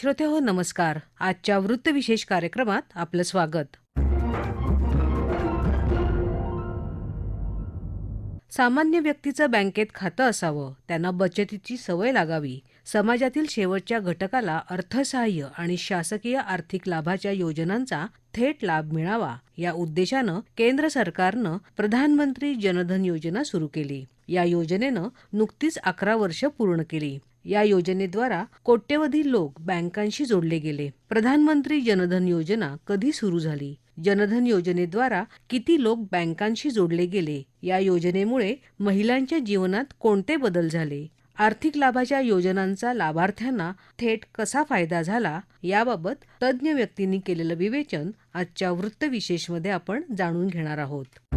श्रोते हो नमस्कार. आजच्या वृत्तविशेष कार्यक्रमात आपलं स्वागत. सामान्य व्यक्तीचं बँकेत खातं असावं त्यांना बचतीची सवय लागावी. समाजातील शेवटच्या घटकाला अर्थसहाय्य आणि शासकीय आर्थिक लाभाच्या योजनांचा थेट लाभ मिळावा या उद्देशानं केंद्र सरकारनं प्रधानमंत्री जनधन योजना सुरू केली. या योजनेनं नुकतीच अकरा वर्ष पूर्ण केली. या योजनेद्वारा कोट्यवधी लोक बँकांशी जोडले गेले. प्रधानमंत्री जनधन योजना कधी सुरू झाली? जनधन योजनेद्वारा किती लोक बँकांशी जोडले गेले? या योजनेमुळे महिलांच्या जीवनात कोणते बदल झाले? आर्थिक लाभाच्या योजनांचा लाभार्थ्यांना थेट कसा फायदा झाला? याबाबत तज्ज्ञ व्यक्तींनी केलेलं विवेचन आजच्या वृत्तविशेषमध्ये आपण जाणून घेणार आहोत.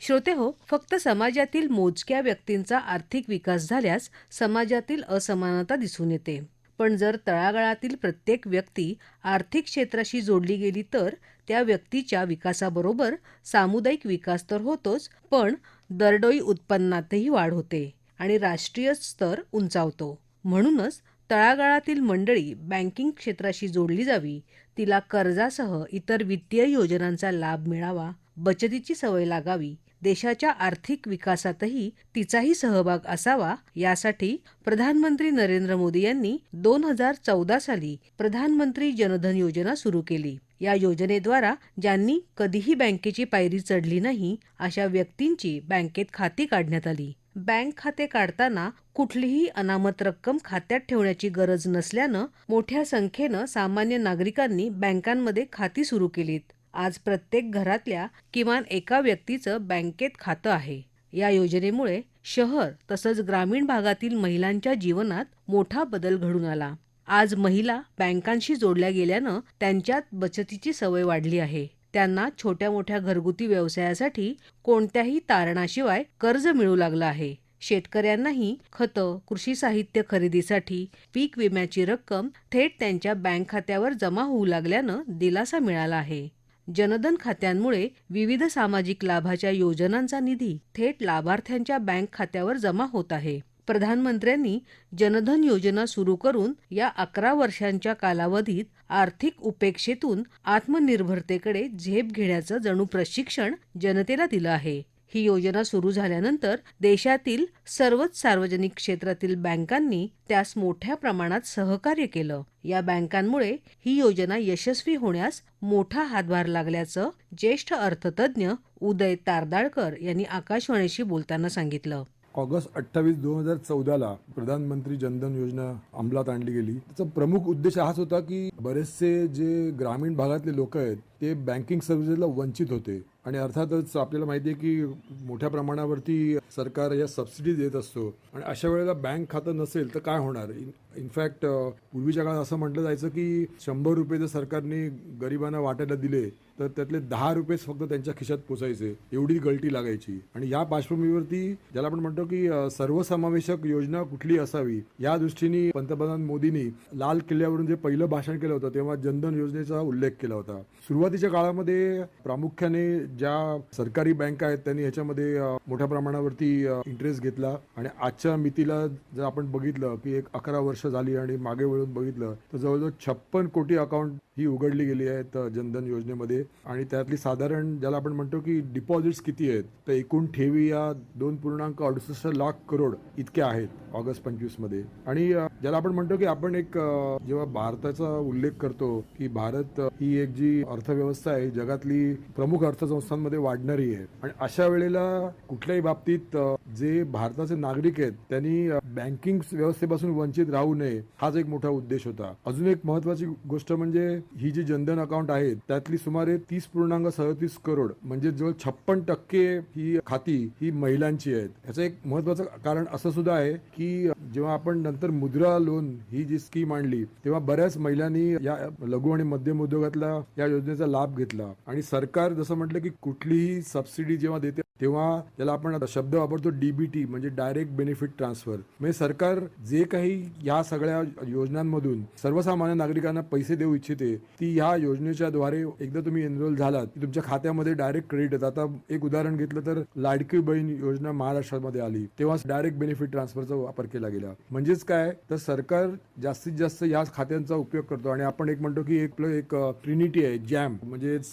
श्रोते हो फक्त समाजातील मोजक्या व्यक्तींचा आर्थिक विकास झाल्यास समाजातील असमानता दिसून येते. पण जर तळागाळातील प्रत्येक व्यक्ती आर्थिक क्षेत्राशी जोडली गेली तर त्या व्यक्तीच्या विकासाबरोबर सामुदायिक विकास तर होतोच पण दरडोई उत्पन्नातही वाढ होते आणि राष्ट्रीय स्तर उंचावतो. म्हणूनच तळागाळातील मंडळी बँकिंग क्षेत्राशी जोडली जावी तिला कर्जासह इतर वित्तीय योजनांचा लाभ मिळावा बचतीची सवय लागावी देशाच्या आर्थिक विकासातही तिचाही सहभाग असावा यासाठी प्रधानमंत्री नरेंद्र मोदी यांनी दोन हजार चौदा साली प्रधानमंत्री जनधन योजना सुरू केली. या योजनेद्वारा ज्यांनी कधीही बँकेची पायरी चढली नाही अशा व्यक्तींची बँकेत खाती काढण्यात आली. बँक खाते काढताना कुठलीही अनामत रक्कम खात्यात ठेवण्याची गरज नसल्यानं मोठ्या संख्येनं सामान्य नागरिकांनी बँकांमध्ये खाती सुरू केलीत. आज प्रत्येक घरातल्या किमान एका व्यक्तीचं बँकेत खातं आहे. या योजनेमुळे शहर तसंच ग्रामीण भागातील महिलांच्या जीवनात मोठा बदल घडून आला. आज महिला बँकांशी जोडल्या गेल्यानं त्यांच्यात बचतीची सवय वाढली आहे. त्यांना छोट्या मोठ्या घरगुती व्यवसायासाठी कोणत्याही तारणाशिवाय कर्ज मिळू लागलं आहे. शेतकऱ्यांनाही खतं कृषी साहित्य खरेदीसाठी पीक विम्याची रक्कम थेट त्यांच्या बँक खात्यावर जमा होऊ लागल्यानं दिलासा मिळाला आहे. जनधन खात्यांमुळे विविध सामाजिक लाभाच्या योजनांचा निधी थेट लाभार्थ्यांच्या बँक खात्यावर जमा होत आहे. प्रधानमंत्र्यांनी जनधन योजना सुरू करून या अकरा वर्षांच्या कालावधीत आर्थिक उपेक्षेतून आत्मनिर्भरतेकडे झेप घेण्याचं जणू प्रशिक्षण जनतेला दिलं आहे. ही योजना सुरू झाल्यानंतर देशातील सर्वच सार्वजनिक क्षेत्रातील बँकांनी त्यास मोठ्या प्रमाणात सहकार्य केलं. या बँकांमुळे ही योजना यशस्वी होण्यास मोठा हातभार लागल्याचं ज्येष्ठ अर्थतज्ञ उदय तारदाळकर यांनी आकाशवाणीशी बोलताना सांगितलं. ऑगस्ट अठ्ठावीस दोन हजार चौदाला प्रधानमंत्री जनधन योजना अंमलात आणली गेली. त्याचा प्रमुख उद्देश हाच होता की बरेचसे जे ग्रामीण भागातले लोक आहेत ते बँकिंग सर्व्हिसेसला वंचित होते. आणि अर्थातच आपल्याला माहिती आहे की मोठ्या प्रमाणावरती सरकार या सबसिडी देत असतो. आणि अशा वेळेला बँक खातं नसेल तर काय होणार? इनफॅक्ट पूर्वीच्या काळात असं म्हटलं जायचं की शंभर रुपये जर सरकारने गरिबांना वाटायला दिले तर त्यातले दहा रुपयेच फक्त त्यांच्या खिशात पोचायचे एवढी गळती लागायची. आणि या पार्श्वभूमीवरती ज्याला आपण म्हणतो की सर्वसमावेशक योजना कुठली असावी या दृष्टीने पंतप्रधान मोदींनी लाल किल्ल्यावरून जे पहिलं भाषण केलं होतं तेव्हा जनधन योजनेचा उल्लेख केला होता. सुरुवातीच्या काळामध्ये प्रामुख्याने ज्या सरकारी बँका आहेत त्यांनी ह्याच्यामध्ये मोठ्या प्रमाणावरती इंटरेस्ट घेतला. आणि आजच्या मितीला जर आपण बघितलं की एक अकरा वर्ष झाली आणि मागे वळून बघितलं तर जवळजवळ छप्पन कोटी अकाउंट ही उघडली गेली आहेत जनधन योजनेमध्ये. आणि त्यातली साधारण ज्याला आपण म्हणतो की डिपॉझिट्स किती आहेत तर एकूण ठेवी या दोन पूर्णांक अडुसष्ट लाख करोड इतके आहेत ऑगस्ट पंचवीसमध्ये. आणि ज्याला आपण म्हणतो की आपण एक जेव्हा भारताचा उल्लेख करतो की भारत ही एक जी अर्थव्यवस्था आहे जगातली प्रमुख अर्थसंस्थांमध्ये वाढणारी आहे. आणि अशा वेळेला कुठल्याही बाबतीत जे भारताचे नागरिक आहेत त्यांनी बँकिंग व्यवस्थेपासून वंचित राहू नये हाच एक मोठा उद्देश होता. अजून एक महत्वाची गोष्ट म्हणजे ही जी जनधन अकाउंट आहेत त्यातली सुमारे तीस पूर्णांक सदतीस करोड म्हणजे जवळ छप्पन टक्के ही खाती ही महिलांची आहेत. याचं एक महत्वाचं कारण असं सुद्धा आहे की जेव्हा आपण नंतर मुद्रा लोन ही जी स्कीम आणली तेव्हा बऱ्याच महिलांनी या लघु आणि मध्यम उद्योगातला या योजनेचा लाभ घेतला. आणि सरकार जसं म्हटलं की कुठलीही सबसिडी जेव्हा देते तेव्हा त्याला आपण आता शब्द वापरतो डीबीटी म्हणजे डायरेक्ट बेनिफिट ट्रान्सफर म्हणजे सरकार जे काही या सगळ्या योजनांमधून सर्वसामान्य नागरिकांना पैसे देऊ इच्छिते ती ह्या योजनेच्या द्वारे एकदा तुम्ही एनरोल झालात की तुमच्या खात्यामध्ये डायरेक्ट क्रेडिट येतात आता एक उदाहरण घेतलं तर लाडकी बहीण योजना महाराष्ट्रामध्ये आली. तेव्हा डायरेक्ट बेनिफिट ट्रान्सफरचा वापर केला गेला. म्हणजेच काय? तर सरकार जास्तीत जास्त या खात्यांचा उपयोग करतो. आणि आपण एक म्हणतो की एक प्लस एक ट्रिनिटी आहे जॅम म्हणजेच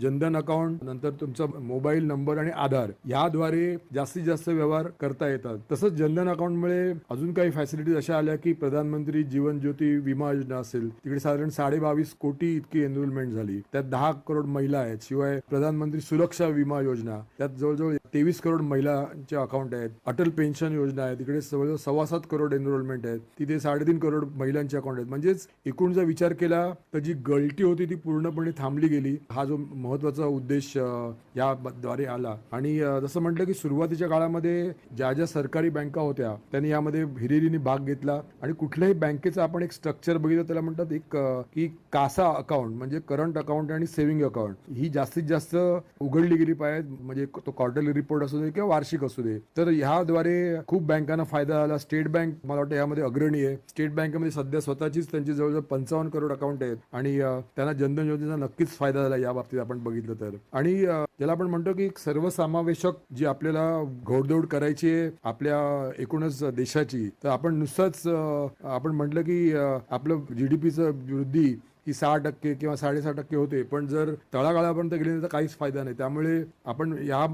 जनधन अकाउंट नंतर तुमचा मोबाईल नंबर आणि आधार याद्वारे जास्तीत जास्त व्यवहार करता येतात. तसंच जनधन अकाउंटमुळे अजून काही फॅसिलिटीज अशा आल्या की प्रधानमंत्री जीवन ज्योती विमा योजना असेल तिकडे साधारण साडे बावीस कोटी इतकी एनरोलमेंट झाली. त्यात दहा करोड महिला आहेत शिवाय प्रधानमंत्री सुरक्षा विमा योजना त्यात जवळजवळ तेवीस करोड महिलांचे अकाउंट आहेत अटल पेन्शन योजना आहे तिकडे जवळजवळ सव्वा सात करोड एनरोलमेंट आहेत तिथे साडेतीन करोड महिलांचे अकाउंट आहेत. म्हणजेच एकूण जर विचार केला तर जी गळती होती ती पूर्णपणे थांबली गेली. हा जो महत्त्वाचा उद्देश याद्वारे या द्वारे आला. आणि जसं म्हटलं की सुरुवातीच्या काळामध्ये ज्या ज्या सरकारी बँका होत्या त्यांनी यामध्ये हिरिरीने भाग घेतला. आणि कुठल्याही बँकेचं आपण एक स्ट्रक्चर बघितलं त्याला म्हणतात एक की कासा अकाउंट म्हणजे करंट अकाउंट आणि सेव्हिंग अकाउंट. ही जास्तीत जास्त उघडली गेली पाहिजे म्हणजे तो क्वार्टरली रिपोर्ट असू दे किंवा वार्षिक असू दे. तर ह्याद्वारे खूप बँकांना फायदा झाला. स्टेट बँक मला वाटतं यामध्ये अग्रणी आहे. स्टेट बँकेमध्ये सध्या स्वतःचीच त्यांची जवळजवळ पंचावन्न करोड अकाउंट आहेत. आणि त्यांना जनधन योजनेचा नक्कीच फायदा झाला या बाबतीत आपण बघितलं तर. आणि त्याला आपण म्हणतो की सर्वसमावेशक जी आपल्याला घोडदौड करायची आहे आपल्या एकूणच देशाची तर आपण नुसतंच आपण म्हटलं की आपलं जीडीपीचं वृद्धी ही सहा टक्के किंवा साडेसहा टक्के होते. पण जर तळागाळापर्यंत गेली तर काहीच फायदा नाही. त्यामुळे आपण या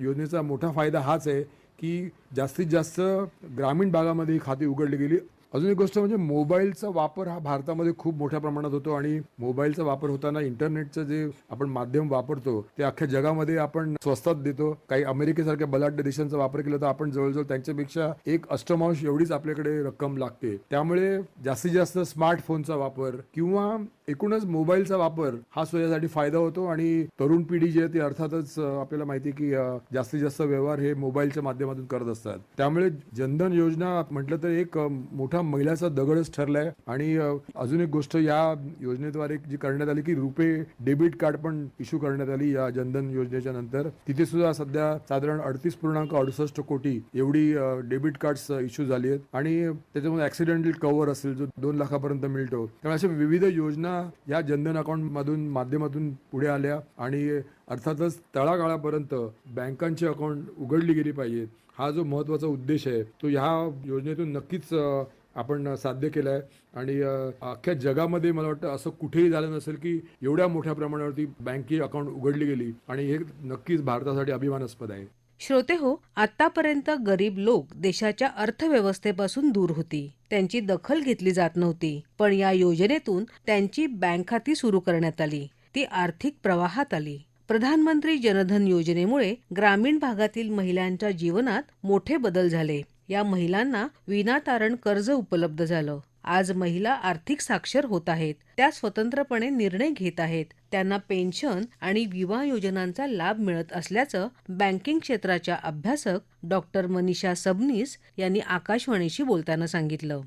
योजनेचा मोठा फायदा हाच आहे की जास्तीत जास्त ग्रामीण भागामध्ये ही खाती उघडली गेली. अजून एक गोष्ट म्हणजे मोबाईलचा वापर हा भारतामध्ये खूप मोठ्या प्रमाणात होतो आणि मोबाईलचा वापर होताना इंटरनेटचं जे आपण माध्यम वापरतो ते अख्ख्या जगामध्ये आपण स्वस्तात देतो. काही अमेरिकेसारख्या बलाढ्य देशांचा वापर केला तर आपण जवळजवळ त्यांच्यापेक्षा एक अष्टमांश एवढीच आपल्याकडे रक्कम लागते. त्यामुळे जास्तीत जास्त स्मार्टफोनचा वापर किंवा एकूणच मोबाईलचा वापर हा स्वतःसाठी फायदा होतो आणि तरुण पिढी जी आहे ती अर्थातच आपल्याला माहिती आहे की जास्तीत जास्त व्यवहार हे मोबाईलच्या माध्यमातून करत असतात. त्यामुळे जनधन योजना म्हटलं तर एक मोठा महिलाचा दगडच ठरलाय आणि अजून एक गोष्ट या योजनेद्वारे जी करण्यात आली की रुपे डेबिट कार्ड पण इश्यू करण्यात आली या जनधन योजनेच्या नंतर. तिथे सुद्धा सध्या साधारण अडतीस पूर्णांक अडुसष्ट कोटी एवढी डेबिट कार्ड्स इश्यू झाली आहेत. आणि त्याच्यामध्ये ऍक्सिडेंटल कव्हर असेल जो दोन लाखापर्यंत मिळतो. त्यामुळे अशा विविध योजना या जनधन अकाउंट मधून माध्यमातून पुढे आल्या आणि अर्थातच तळागाळापर्यंत बँकांची अकाउंट उघडली गेली पाहिजेत हा जो महत्त्वाचा उद्देश आहे तो ह्या योजनेतून नक्कीच आपण साध्य केलं आहे आणि अख्ख्या जगामध्ये मला वाटतं असं कुठेही झालं नसेल की एवढ्या मोठ्या प्रमाणावरती बँकेची अकाउंट उघडली गेली. आणि हे नक्कीच भारतासाठी अभिमानास्पद आहे. श्रोते हो आतापर्यंत गरीब लोक देशाच्या अर्थव्यवस्थेपासून दूर होती. त्यांची दखल घेतली जात नव्हती पण या योजनेतून त्यांची बँक खाती सुरू करण्यात आली. ती आर्थिक प्रवाहात आली. प्रधानमंत्री जनधन योजनेमुळे ग्रामीण भागातील महिलांच्या जीवनात मोठे बदल झाले. या महिलांना विनातारण कर्ज उपलब्ध झालं. आज महिला आर्थिक साक्षर होत आहेत. त्या स्वतंत्रपणे निर्णय घेत आहेत. त्यांना पेन्शन आणि विमा योजनांचा लाभ मिळत असल्याचं बँकिंग क्षेत्राच्या अभ्यासक डॉक्टर मनीषा सबनीस यांनी आकाशवाणीशी बोलताना सांगितलं.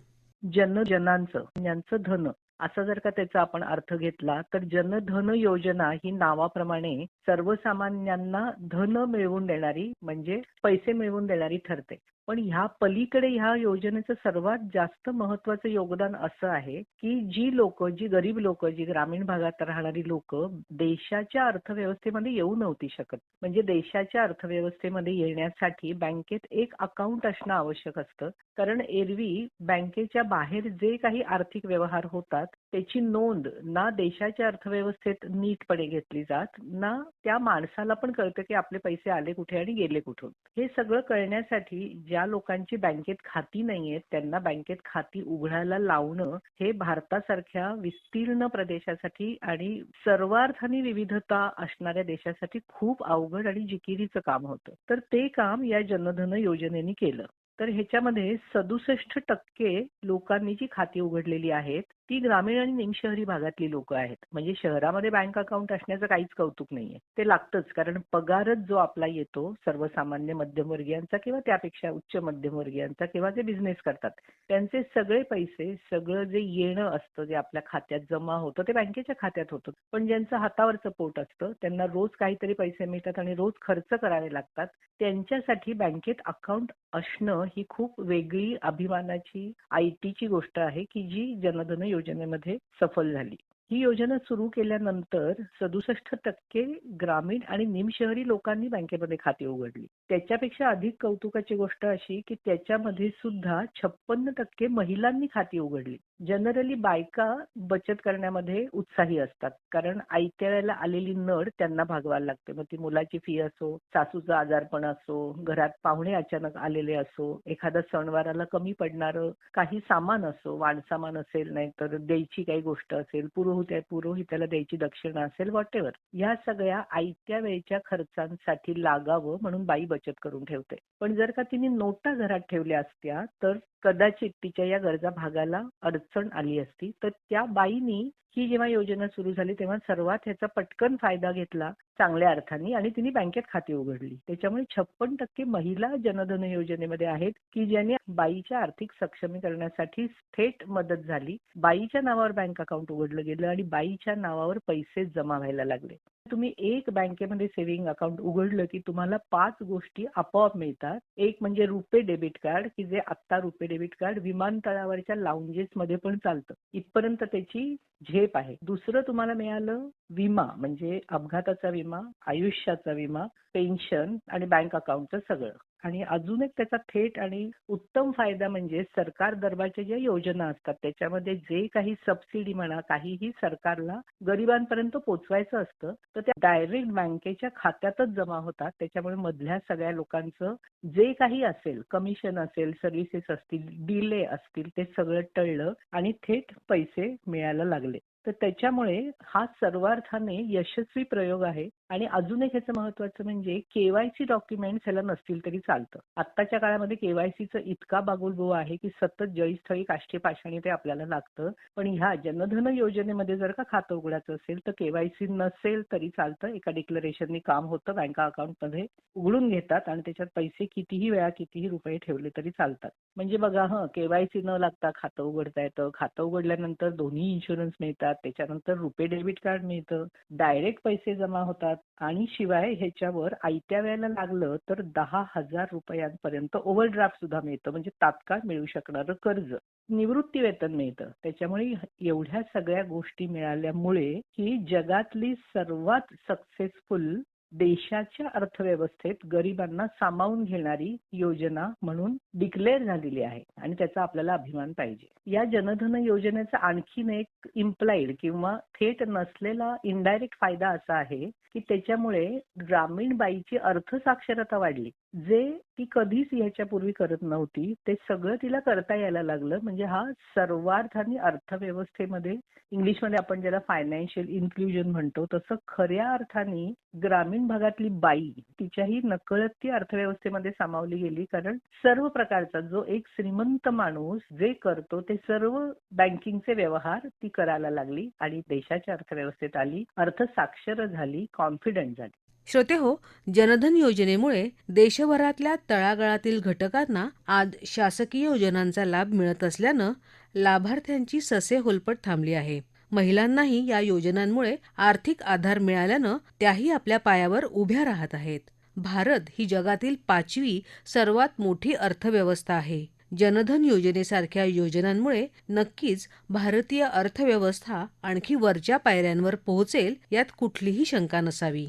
जन जनांचं यांचं धन. असा जर का त्याचा आपण अर्थ घेतला तर जनधन योजना ही नावाप्रमाणे सर्वसामान्यांना धन मिळवून देणारी म्हणजे पैसे मिळवून देणारी ठरते. पण ह्या पलीकडे ह्या योजनेचं सर्वात जास्त महत्वाचं योगदान असं आहे की जी लोक जी गरीब लोक जी ग्रामीण भागात राहणारी लोक देशाच्या अर्थव्यवस्थेमध्ये येऊ नव्हती शकत. म्हणजे देशाच्या अर्थव्यवस्थेमध्ये येण्यासाठी बँकेत एक अकाउंट असणं आवश्यक असतं. कारण एरवी बँकेच्या बाहेर जे काही आर्थिक व्यवहार होतात त्याची नोंद ना देशाच्या अर्थव्यवस्थेत नीटपणे घेतली जात ना त्या माणसाला पण कळतं की आपले पैसे आले कुठे आणि गेले कुठून. हे सगळं कळण्यासाठी ज्या लोकांची बँकेत खाती नाहीयेत त्यांना बँकेत खाती उघडायला लावणं हे भारतासारख्या विस्तीर्ण प्रदेशासाठी आणि सर्वार्थाने विविधता असणाऱ्या देशासाठी खूप अवघड आणि जिकिरीचं काम होतं. तर ते काम या जनधन योजनेने केलं. तर ह्याच्यामध्ये सदुसष्ट टक्के लोकांनी जी खाती उघडलेली आहेत ती ग्रामीण आणि निमशहरी भागातली लोक आहेत. म्हणजे शहरामध्ये बँक अकाउंट असण्याचं काहीच कौतुक नाहीये. ते लागतंच. कारण पगारच जो आपला येतो सर्वसामान्य मध्यमवर्गीयांचा किंवा त्यापेक्षा उच्च मध्यमवर्गीयांचा किंवा जे बिझनेस करतात त्यांचे सगळे पैसे सगळं जे येणं असतं जे आपल्या खात्यात जमा होतं ते बँकेच्या खात्यात होतं. पण ज्यांचं हातावरचं पोट असतं त्यांना रोज काहीतरी पैसे मिळतात आणि रोज खर्च करावे लागतात. त्यांच्यासाठी बँकेत अकाउंट असणं ही खूप वेगळी अभिमानाची आयटीची गोष्ट आहे की जी जनधन योजनेमध्ये सफल झाली. ही योजना सुरू केल्यानंतर सदुसष्ट टक्के ग्रामीण आणि निमशहरी लोकांनी बँकेमध्ये खाती उघडली. त्याच्यापेक्षा अधिक कौतुकाची गोष्ट अशी की त्याच्यामध्ये सुद्धा छप्पन्न टक्के महिलांनी खाती उघडली. जनरली बायका बचत करण्यामध्ये उत्साही असतात. कारण आयत्या वेळेला आलेली नड त्यांना भागवायला लागते. मग ती मुलाची फी असो सासूचं आजारपण असो घरात पाहुणे अचानक आलेले असो एखादा सणवाराला कमी पडणारं काही सामान असो वाणसामान असेल नाहीतर द्यायची काही गोष्ट असेल पुरोहित्या पुरोहित्याला द्यायची दक्षिणा असेल वॉटेवर या सगळ्या आयत्या वेळच्या खर्चांसाठी लागावं म्हणून बाई बचत करून ठेवते. पण जर का तिने नोटा घरात ठेवल्या असत्या तर कदाचित तिच्या या गरजा भागाला अडचण आली असती तर त्या बाईनी ही जेव्हा योजना सुरू झाली तेव्हा सर्वात ह्याचा पटकन फायदा घेतला चांगल्या अर्थाने आणि तिने बँकेत खाती उघडली. त्याच्यामुळे छप्पन टक्के महिला जनधन योजनेमध्ये आहेत की ज्याने बाईच्या आर्थिक सक्षमीकरणासाठी थेट मदत झाली. बाईच्या नावावर बँक अकाउंट उघडलं गेलं आणि बाईच्या नावावर पैसे जमा व्हायला लागले. तुम्ही एक बँकेमध्ये सेव्हिंग अकाउंट उघडलं की तुम्हाला पाच गोष्टी आपोआप मिळतात. एक म्हणजे रुपे डेबिट कार्ड की जे आत्ता रुपे डेबिट कार्ड विमानतळावरच्या लाउंजेस मध्ये पण चालतं. इथपर्यंत त्याची झेप आहे. दुसरं तुम्हाला मिळालं विमा म्हणजे अपघाताचा विमा आयुष्याचा विमा पेन्शन आणि बँक अकाउंटचं सगळं. आणि अजून एक त्याचा थेट आणि उत्तम फायदा म्हणजे सरकार दरबारच्या ज्या योजना असतात त्याच्यामध्ये जे काही सबसिडी म्हणा काहीही सरकारला गरिबांपर्यंत पोचवायचं असतं तर त्या डायरेक्ट बँकेच्या खात्यातच जमा होतात. त्याच्यामुळे मधल्या सगळ्या लोकांचं जे काही असेल कमिशन असेल सर्व्हिसेस असतील डिले असतील ते सगळं टळलं आणि थेट पैसे मिळायला लागले. तर त्याच्यामुळे हा सर्वार्थाने यशस्वी प्रयोग आहे. आणि अजून एक ह्याचं महत्वाचं म्हणजे केवायसी डॉक्युमेंट्स ह्याला नसतील तरी चालतं. आत्ताच्या काळामध्ये केवायसीचं इतका बागुलबो आहे की सतत जळीस्थळी काष्टी पाषाणी ते आपल्याला लागतं. पण ह्या जनधन योजनेमध्ये जर का खातं उघडायचं असेल तर केवायसी नसेल तरी चालतं. एका डिक्लरेशननी काम होतं बँका अकाउंटमध्ये उघडून घेतात आणि त्याच्यात पैसे कितीही वेळा कितीही रुपये ठेवले तरी चालतात. म्हणजे बघा हं केवायसी न लागता खातं उघडता येतं. खातं उघडल्यानंतर दोन्ही इन्शुरन्स मिळतात. त्याच्यानंतर रुपे डेबिट कार्ड मिळतं. डायरेक्ट पैसे जमा होतात. आणि शिवाय ह्याच्यावर आयत्या वेळेला लागलं तर दहा हजार रुपयांपर्यंत ओव्हरड्राफ्ट सुद्धा मिळतं. म्हणजे तात्काळ मिळू शकणारं कर्ज. निवृत्ती वेतन मिळतं. त्याच्यामुळे एवढ्या सगळ्या गोष्टी मिळाल्यामुळे ही जगातली सर्वात सक्सेसफुल देशाच्या अर्थव्यवस्थेत गरिबांना सामावून घेणारी योजना म्हणून डिक्लेअर झालेली आहे आणि त्याचा आपल्याला अभिमान पाहिजे. या जनधन योजनेचा आणखीन एक इम्प्लाइड किंवा थेट नसलेला इनडायरेक्ट फायदा असा आहे की त्याच्यामुळे ग्रामीण बाईची अर्थसाक्षरता वाढली. जे ती कधीच ह्याच्यापूर्वी करत नव्हती ते सगळं तिला करता यायला लागलं. म्हणजे हा सर्वार्थाने अर्थव्यवस्थेमध्ये इंग्लिशमध्ये आपण ज्याला फायनान्शियल इन्क्ल्युजन म्हणतो तसं खऱ्या अर्थाने ग्रामीण भागातली बाई तिच्याही नकळत ती अर्थव्यवस्थेमध्ये सामावली गेली. कारण सर्व प्रकारचा जो एक श्रीमंत माणूस जे करतो ते सर्व बँकिंगचे व्यवहार ती करायला लागली आणि देशाच्या अर्थव्यवस्थेत आली. अर्थसाक्षर झाली. कॉन्फिडंट झाले. श्रोते हो जनधन योजनेमुळे देशभरातल्या तळागाळातील घटकांना आज शासकीय योजनांचा लाभ मिळत असल्यानं लाभार्थ्यांची ससे होलपट थांबली आहे. महिलांनाही या योजनांमुळे आर्थिक आधार मिळाल्यानं त्याही आपल्या पायावर उभ्या राहत आहेत. भारत ही जगातील पाचवी सर्वात मोठी अर्थव्यवस्था आहे. जनधन योजनेसारख्या योजनांमुळे नक्कीच भारतीय अर्थव्यवस्था आणखी वरच्या पायऱ्यांवर पोहोचेल यात कुठलीही शंका नसावी.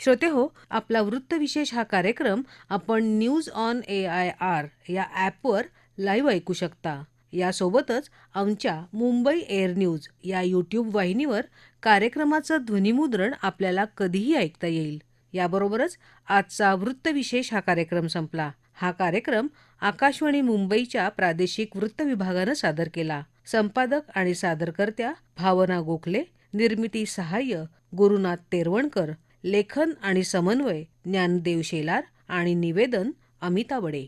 श्रोते हो आपला वृत्तविशेष हा कार्यक्रम आपण news on A I R या ॲपवर लाईव्ह ऐकू शकता. यासोबतच आमच्या मुंबई एअर न्यूज या यूट्यूब वाहिनीवर कार्यक्रमाचं ध्वनिमुद्रण आपल्याला कधीही ऐकता येईल. याबरोबरच आजचा वृत्तविशेष हा कार्यक्रम संपला. हा कार्यक्रम आकाशवाणी मुंबईच्या प्रादेशिक वृत्त विभागानं सादर केला. संपादक आणि सादरकर्त्या भावना गोखले निर्मिती सहाय्य गुरुनाथ तेरवणकर लेखन आणि समन्वय ज्ञानदेव शेलार आणि निवेदन अमिता बडे